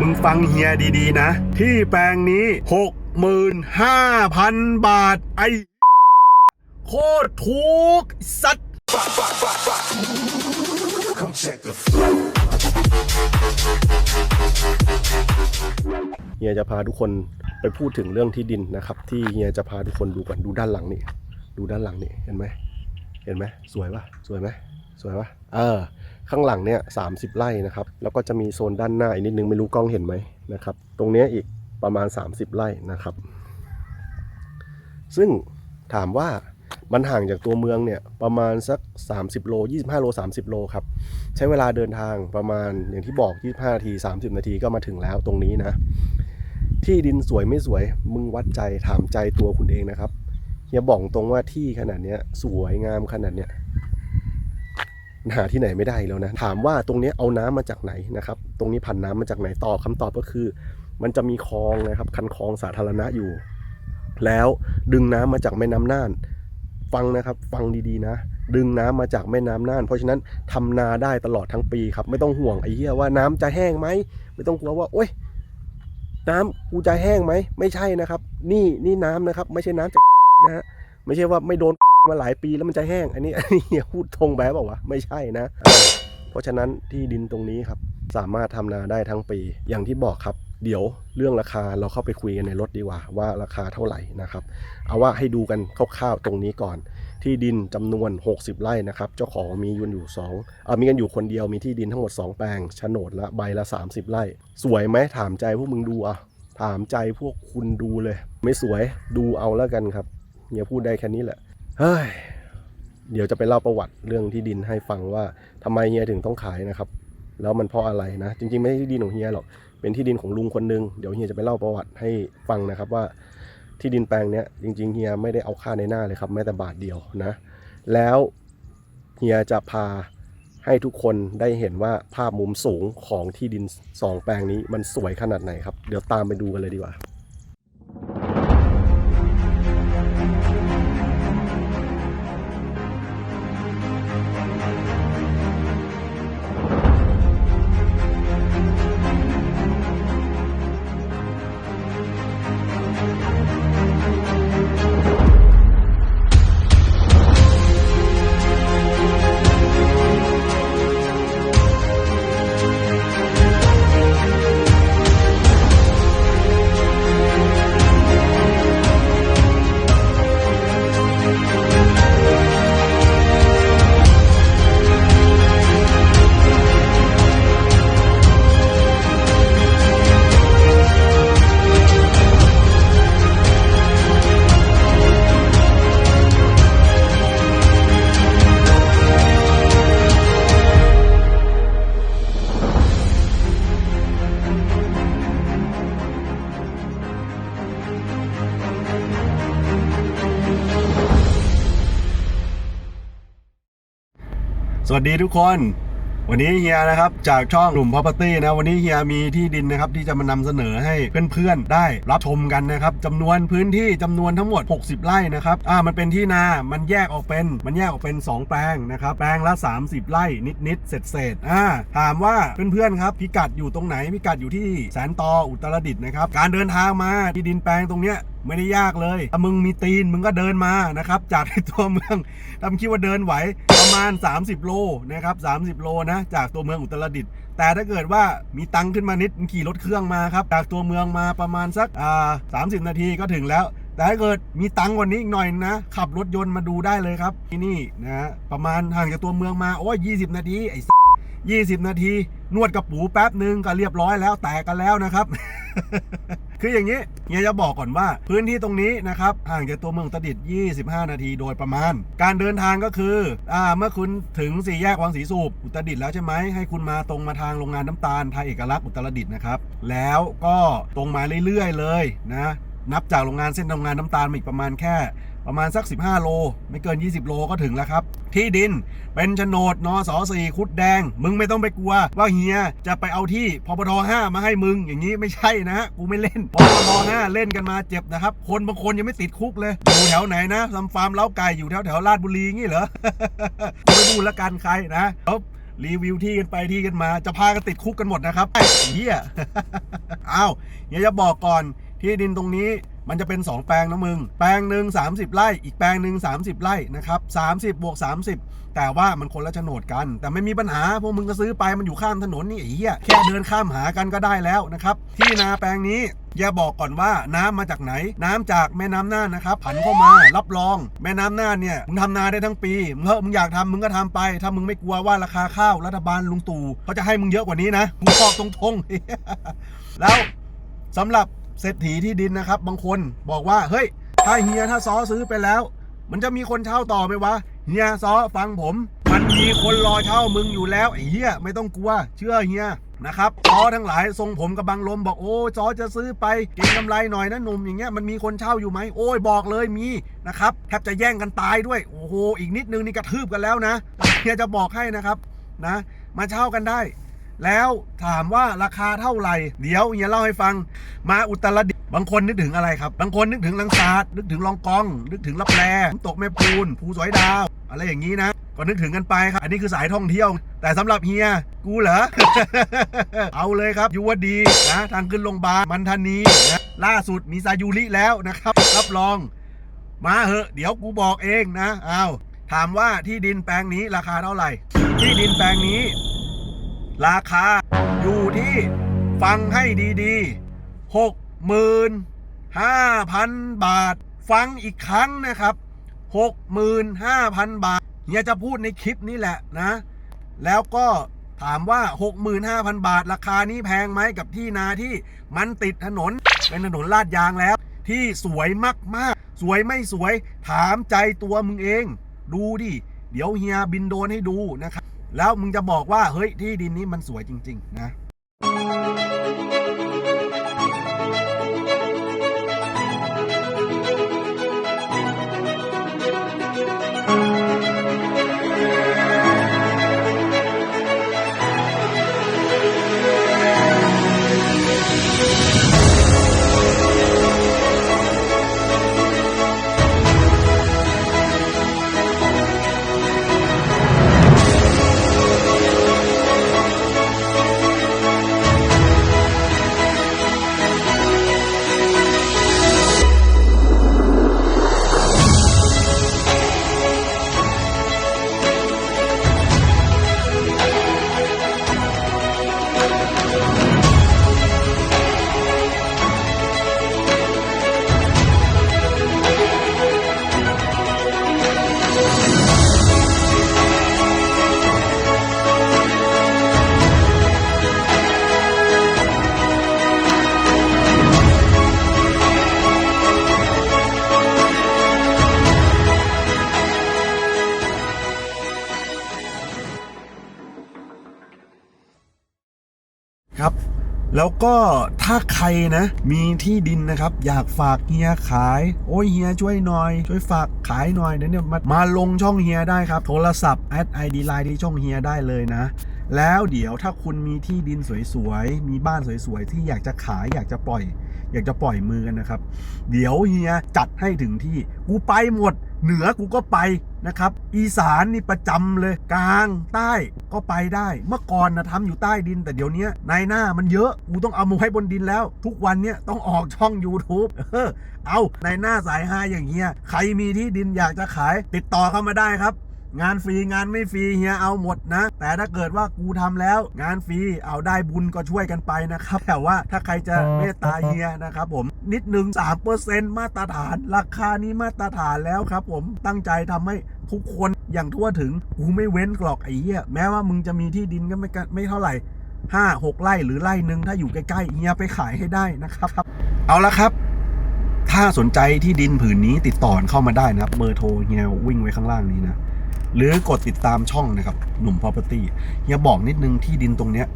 มึงฟังเฮียดีๆนะ ที่แปลงนี้ 65,000 บาท ไอ้ โคตรถูกสัตว์ Come check the flow. เฮียจะพาทุกคนไปพูดถึงเรื่องที่ดินนะครับ ที่เฮียจะพาทุกคนดูก่อนดูด้านหลังนี่ ดูด้านหลังนี่ เห็นไหม เห็นไหม สวยปะสวยไหม สวยปะเออ ข้างหลังเนี่ยสาไร่นะครับ แล้วก็จะมีโซนด้านหน้าอีกนิดนึงไม่รู้กล้องเห็นไหมนะครับ ตรงนี้อีกประมาณ 30 ไร่นะครับ ซึ่งถามว่ามันห่างจากตัวเมืองเนี่ยประมาณสัก 30 โล 25 โล 30 โลครับ ใช้เวลาเดินทางประมาณอย่างที่บอก 25 นาที 30 นาทีก็มาถึงแล้วตรงนี้นะ ที่ดินสวยไม่สวยมึงวัดใจถามใจตัวคุณเองนะครับเฮียบอกตรงว่าที่ขนาดเนี้ยสวยงามขนาดเนี้ย หาที่ไหนไม่ได้แล้วนะ ถามว่าตรงนี้เอาน้ำมาจากไหนนะครับ ตรงนี้ผ่านน้ำมาจากไหนตอบคำตอบก็คือ มันจะมีคลองนะครับ คันคลองสาธารณะอยู่ แล้วดึงน้ำมาจากแม่น้ำน่าน ฟังนะครับฟังดีๆนะดึงน้ำมาจากแม่น้ำน่าน เพราะฉะนั้นทำนาได้ตลอดทั้งปีครับ ไม่ต้องห่วงไอ้เหี้ยว่าน้ำจะแห้งไหม ไม่ต้องกลัวว่าโอ๊ยน้ำกูจะแห้งไหม ไม่ใช่นะครับ นี่นี่น้ำนะครับ ไม่ใช่น้ำจากนะฮะไม่ใช่ว่าไม่โดน มาหลายปีแล้วมันจะแห้ง อันนี้อันนี้เฮียพูดทงแบบบอกว่าวะไม่ใช่นะ เพราะฉะนั้นที่ดินตรงนี้ครับ สามารถทำนาได้ทั้งปี อย่างที่บอกครับ เดี๋ยวเรื่องราคาเราเข้าไปคุยกันในรถดีกว่า ว่าราคาเท่าไหร่นะครับ เอาว่าให้ดูกันคร่าวๆตรงนี้ก่อน ที่ดินจำนวน 60 ไร่นะครับ เจ้าของมีกันอยู่2เออมีกันอยู่คนเดียวมีที่ดินทั้งหมด 2 แปลงโฉนดละใบละ 30 ไร่ สวยไหมถามใจพวกมึงดูอะถามใจพวกคุณดูเลย ไม่สวยดูเอาแล้วกันครับเฮียพูดได้แค่นี้แหละ เฮ้ยเดี๋ยวจะไปเล่าประวัติเรื่องที่ดินให้ฟังว่าทำไมเฮียถึงต้องขายนะครับ แล้วมันเพราะอะไรนะ จริง ๆ ไม่ใช่ที่ดินของเฮียหรอก เป็นที่ดินของลุงคนหนึง เดี๋ยวเฮียจะไปเล่าประวัติให้ฟังนะครับว่าที่ดินแปลงเนี้ยจริง ๆเฮียไม่ได้เอาค่าในหน้าเลยครับแม้แต่บาทเดียวนะ แล้วเฮียจะพาให้ทุกคนได้เห็นว่าภาพมุมสูงของที่ดินสองแปลงนี้มันสวยขนาดไหนครับ เดี๋ยวตามไปดูกันเลยดีกว่า สวัสดีทุกคน วันนี้เฮียนะครับ จากช่องหนุ่ม property นะ วันนี้เฮียมีที่ดินนะครับ ที่จะมานำเสนอให้เพื่อนๆได้รับชมกันนะครับจำนวนพื้นที่จำนวนทั้งหมด 60 ไร่นะครับอ่ามันเป็นที่นา มันแยกออกเป็นมันแยกออกเป็น 2 แปลงนะครับ แปลงละ 30 ไร่นิดๆเศษๆอ่าถามว่าเพื่อนๆครับพิกัดอยู่ตรงไหนพิกัดอยู่ที่แสนตออุตรดิตถ์นะครับการเดินทางมาที่ดินแปลงตรงเนี้ย ไม่ได้ยากเลยถ้ามึงมีตีนมึงก็เดินมานะครับจากในตัวเมืองถ้าคิดว่าเดินไหวประมาณ 30 โลนะครับ30 โลนะ จากตัวเมืองอุตรดิตถ์แต่ถ้าเกิดว่ามีตังขึ้นมานิดขี่รถเครื่องมาครับจากตัวเมืองมาประมาณสักอ่า30นาทีก็ถึงแล้วแต่ถ้าเกิดมีตังกว่านี้อีกหน่อยนะ ขับรถยนต์มาดูได้เลยครับ ที่นี่นะฮะประมาณห่างจากตัวเมืองมาโอ้ย20นาทีไอ้20นาที นวดกระปูแป๊บหนึ่งก็เรียบร้อยแล้วแตกกันแล้วนะครับ คืออย่างนี้เฮียจะบอกก่อนว่าพื้นที่ตรงนี้นะครับห่างจากตัวเมืองอุตะดิตถ์25 นาทีโดยประมาณ การเดินทางก็คืออ่าเมื่อคุณถึงสี่แยกวังศรีสูบอุตรดิตถ์แล้วใช่ไหมให้คุณมาตรงมาทางโรงงานน้ำตาลไทยเอกลักษณ์อุตรดิตถ์นะครับแล้วก็ตรงมาเรื่อยๆเลยนะ นับจากโรงงานเส้นโรงงานน้ำตาลมาอีกประมาณแค่ประมาณสัก 15 โล ไม่เกิน 20 โลก็ถึงแล้วครับ ที่ดินเป็นโฉนดนสสี่คุดแดง มึงไม่ต้องไปกลัว ว่าเฮียจะไปเอาที่พปท5มาให้มึงอย่างนี้ไม่ใช่นะฮะกูไม่เล่นพปท5เล่นกันมาเจ็บนะครับ คนบางคนยังไม่ติดคุกเลย อยู่แถวไหนนะซัมฟาร์มเล้าไก่อยู่แถวแถวลาดบุรีงี้เหรอไม่พูดละกันใครนะแล้วรีวิวที่กันไปที่กันมาจะพากันติดคุกกันหมดนะครับไอ้เหี้ยอ้าวเฮียจะบอกก่อน ที่ดินตรงนี้มันจะเป็น 2 แปลงนะมึง แปลงหนึ่ง30 ไร่ อีกแปลงหนึ่ง30 ไร่นะครับ30บวก30 แต่ว่ามันคนละโฉนดกัน แต่ไม่มีปัญหา พวกมึงก็ซื้อไปมันอยู่ข้ามถนนนี่ไอ้เหี้ยแค่เดินข้ามหากันก็ได้แล้วนะครับ ที่นาแปลงนี้อย่าบอกก่อนว่าน้ำมาจากไหน น้ำจากแม่น้ำน่านนะครับผันเข้ามารับรอง แม่น้ำน่านเนี่ยมึงทำนาได้ทั้งปีมึงเถอมึงอยากทำมึงก็ทำไป ถ้ามึงไม่กลัวว่าราคาข้าวรัฐบาลลุงตู่เขาจะให้มึงเยอะกว่านี้นะกูบอกตรงๆแล้วสำหรับ เศรษฐีที่ดินนะครับ บางคนบอกว่า เฮ้ย ถ้าเฮียถ้าซอซื้อไปแล้ว มันจะมีคนเช่าต่อไหมวะเฮียซอฟังผม มันมีคนรอเช่ามึงอยู่แล้วไอ้เฮียไม่ต้องกลัว เชื่อเฮียนะครับซอทั้งหลายทรงผมกับบังลมบอกโอ้ซอจะซื้อไปเก็งกำไรหน่อยนะหนุ่มอย่างเงี้ยมันมีคนเช่าอยู่ไหมโอ้ยบอกเลยมีนะครับแทบจะแย่งกันตายด้วยโอ้โหอีกนิดนึงนี่กระทืบกันแล้วนะเฮียจะบอกให้นะครับนะ มาเช่ากันได้ แล้วถามว่าราคาเท่าไหร่ เดี๋ยวเฮียเล่าให้ฟัง มาอุตรดิตถ์บางคนนึกถึงอะไรครับ บางคนนึกถึงลังสาดนึกถึงลองกอง นึกถึงลับแลน้ำตกแม่พูนภูสอยดาว อะไรอย่างนี้นะก็นึกถึงกันไปครับ อันนี้คือสายท่องเที่ยว แต่สำหรับเฮีย กูเหรอ เอาเลยครับยุวดีนะ ทางขึ้นโรงพยาบาลมันธานีนะล่าสุดมีซายูริแล้วนะครับ รับรอง มาเหอะ เดี๋ยวกูบอกเองนะ เอาถามว่าที่ดินแปลงนี้ราคาเท่าไหร่ ที่ดินแปลงนี้ ราคาอยู่ที่ฟังให้ดีๆหกหมื่นห้าพันบาท ฟังอีกครั้งนะครับหกหมื่นห้าพันบาทเฮียจะพูดในคลิปนี้แหละนะ แล้วก็ถามว่า 65,000 บาท ราคานี้แพงไหมกับที่นาที่มันติดถนน เป็นถนนลาดยางแล้ว ที่สวยมากๆ สวยไม่สวยถามใจตัวมึงเอง ดูดิ เดี๋ยวเฮียบินโดนให้ดูนะครับ แล้วมึงจะบอกว่าเฮ้ยที่ดินนี้มันสวยจริง ๆ นะ แล้วก็ถ้าใครนะ มีที่ดินนะครับ อยากฝากเฮียขาย โอ้ยเฮียช่วยหน่อย ช่วยฝากขายหน่อยเดี๋ยวเนี่ยมามาลงช่องเฮียได้ครับ โทรศัพท์แอดไอดีไลน์ที่ช่องเฮียได้เลยนะ แล้วเดี๋ยวถ้าคุณมีที่ดินสวยๆ มีบ้านสวยๆ ที่อยากจะขายอยากจะปล่อย อยากจะปล่อยมือกันนะครับ เดี๋ยวเฮียจัดให้ถึงที่ กูไปหมด เหนือกูก็ไปนะครับ อีสานนี่ประจำเลย กลางใต้ก็ไปได้ เมื่อก่อนนะทำอยู่ใต้ดิน แต่เดี๋ยวนี้ในหน้ามันเยอะ กูต้องเอามาไว้บนดินแล้ว ทุกวันเนี้ยต้องออกช่อง YouTube เออ เอาในหน้าสายฮาอย่างเงี้ย ใครมีที่ดินอยากจะขาย ติดต่อเข้ามาได้ครับ งานฟรีงานไม่ฟรีเฮียเอาหมดนะ แต่ถ้าเกิดว่ากูทำแล้ว งานฟรีเอาได้บุญก็ช่วยกันไปนะครับ แต่ว่าถ้าใครจะเมตตาเฮียนะครับผมนิดหนึ่ง3%มาตรฐาน ราคานี้มาตรฐานแล้วครับ ผมตั้งใจทำให้ทุกคนอย่างทั่วถึงกูไม่เว้นหรอกไอ้เหี้ยแม้ว่ามึงจะมีที่ดินก็ไม่กะไม่เท่าไหร่ห้าหกไร่หรือไร่หนึ่งถ้าอยู่ใกล้ๆเฮียไปขายให้ได้นะครับ เอาละครับ ถ้าสนใจที่ดินผืนนี้ติดต่อเข้ามาได้นะครับเบอร์โทรเฮียวิ่งไว้ข้างล่างนี้นะ หรือกดติดตามช่องนะครับหนุ่ม property อย่าบอกนิดนึงที่ดินตรงเนี้ย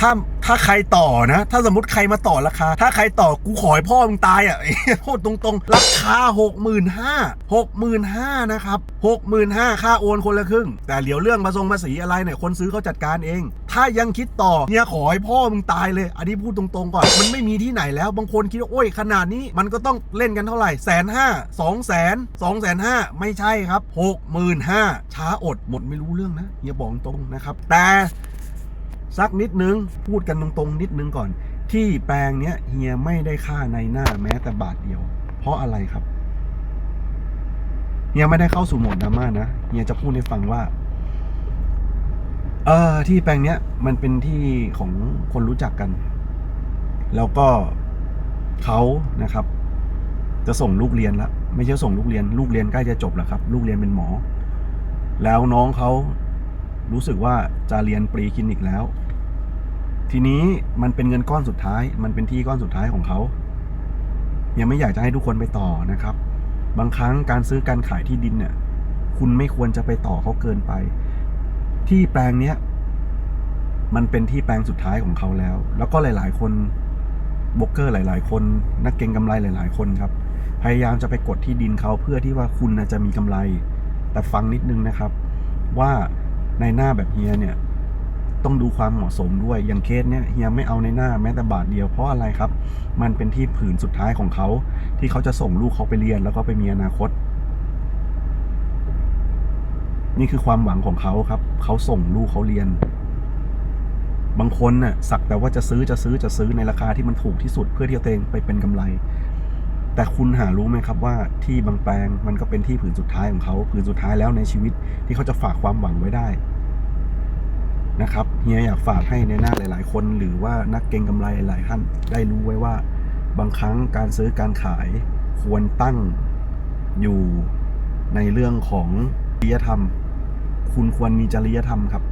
ถ้าถ้าใครต่อนะ ถ้าสมมติใครมาต่อราคา ถ้าใครต่อกูขอให้พ่อมึงตายอะพูดตรงๆ ราคาหกหมื่นห้าหกหมื่นห้านะครับหกหมื่นห้าค่าโอนคนละครึ่ง แต่เดี๋ยวเรื่องมาทรงภาษีอะไรเนี่ยคนซื้อเขาจัดการเอง ถ้ายังคิดต่อเนี่ยขอให้พ่อมึงตายเลย อันนี้พูดตรงๆก่อน มันไม่มีที่ไหนแล้วบางคนคิดว่าโอ้ยขนาดนี้มันก็ต้องเล่นกันเท่าไหร่แสนห้าสองแสนสองแสนห้าไม่ใช่ครับหกหมื่นห้าช้าอดหมดไม่รู้เรื่องนะอย่าบอกตรงนะครับแต่ สักนิดนึง พูดกันตรงๆ นิดนึงก่อน ที่แปลงเนี้ยเฮียไม่ได้ค่าในหน้าแม้แต่บาทเดียว เพราะอะไรครับเฮียไม่ได้เข้าสู่โหมดดราม่านะเฮียจะพูดให้ฟังว่า เออที่แปลงเนี้ย มันเป็นที่ของคนรู้จักกัน แล้วก็เขานะครับ จะส่งลูกเรียนละไม่ใช่ส่งลูกเรียน ลูกเรียนใกล้จะจบแล้วครับ ลูกเรียนเป็นหมอ แล้วน้องเขา รู้สึกว่าจะเรียนปรีคลินิกแล้ว ทีนี้มันเป็นเงินก้อนสุดท้าย มันเป็นที่ก้อนสุดท้ายของเขายังไม่อยากจะให้ทุกคนไปต่อนะครับ บางครั้งการซื้อการขายที่ดินเนี่ย คุณไม่ควรจะไปต่อเขาเกินไป ที่แปลงเนี้ยมันเป็นที่แปลงสุดท้ายของเขาแล้ว แล้วก็หลาย ๆ คนโบรกเกอร์หลาย ๆ คน นักเก็งกำไรหลาย ๆ คนครับ พยายามจะไปกดที่ดินเขาเพื่อที่ว่าคุณจะมีกำไร แต่ฟังนิดนึงนะครับ ว่า ในหน้าแบบเฮียเนี่ย ต้องดูความเหมาะสมด้วยอย่างเคสเนี่ยเฮียไม่เอาในหน้าแม้แต่บาทเดียวเพราะอะไรครับ มันเป็นที่ผืนสุดท้ายของเขา ที่เขาจะส่งลูกเขาไปเรียนแล้วก็ไปมีอนาคต นี่คือความหวังของเขาครับ เขาส่งลูกเขาเรียน บางคนน่ะสักแต่ว่าจะซื้อจะซื้อจะซื้อในราคาที่มันถูกที่สุดเพื่อที่จะตัวเองไปเป็นกำไร แต่คุณหารู้ไหมครับว่าที่บางแปลงมันก็เป็นที่ผืนสุดท้ายของเขาผืนสุดท้ายแล้วในชีวิตที่เขาจะฝากความหวังไว้ได้นะครับเฮียอยากฝากให้ในหน้าหลาย ๆ คน หรือว่านักเก็งกำไรหลายท่านได้รู้ไว้ว่า บางครั้งการซื้อการขายควรตั้งอยู่ในเรื่องของจริยธรรม คุณควรมีจริยธรรมครับ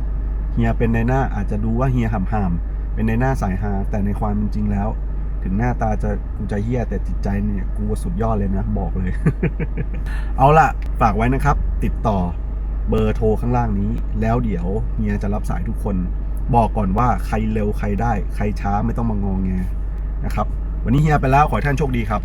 เฮียเป็นในหน้าอาจจะดูว่าเฮียหำหามเป็นในหน้าสายฮาแต่ในความเป็นจริงแล้ว ถึงหน้าตาจะกูจะเฮี้ยแต่จิตใจเนี่ยกูสุดยอดเลยนะ บอกเลย เอาล่ะ ฝากไว้นะครับ ติดต่อเบอร์โทรข้างล่างนี้ แล้วเดี๋ยวเฮียจะรับสายทุกคน บอกก่อนว่าใครเร็วใครได้ ใครช้าไม่ต้องมางองแงนะครับ วันนี้เฮียไปแล้วขอให้ท่านโชคดีครับ